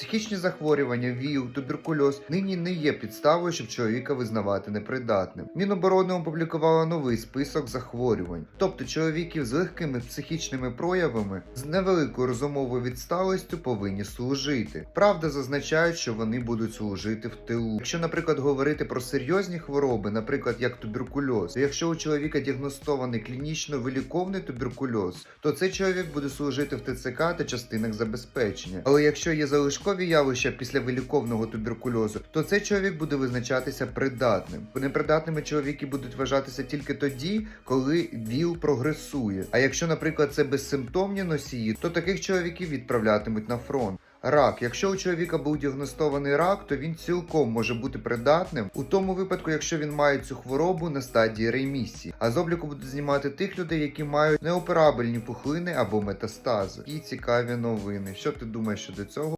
Психічні захворювання, ВІЛ, туберкульоз нині не є підставою, щоб чоловіка визнавати непридатним. Міноборони опублікувала новий список захворювань, тобто чоловіків з легкими психічними проявами з невеликою розумовою відсталістю повинні служити. Правда, зазначають, що вони будуть служити в тилу. Якщо, наприклад, говорити про серйозні хвороби, наприклад, як туберкульоз, якщо у чоловіка діагностований клінічно виліковний туберкульоз, то цей чоловік буде служити в ТЦК та частинах забезпечення. Але якщо є залишкові явища після виліковного туберкульозу, то цей чоловік буде визначатися придатним. Непридатними чоловіки будуть вважатися тільки тоді, коли ВІЛ прогресує. А якщо, наприклад, це безсимптомні носії, то таких чоловіків відправлятимуть на фронт. Рак. Якщо у чоловіка був діагностований рак, то він цілком може бути придатним у тому випадку, якщо він має цю хворобу на стадії ремісії. А з обліку будуть знімати тих людей, які мають неоперабельні пухлини або метастази. І цікаві новини. Що ти думаєш щодо цього?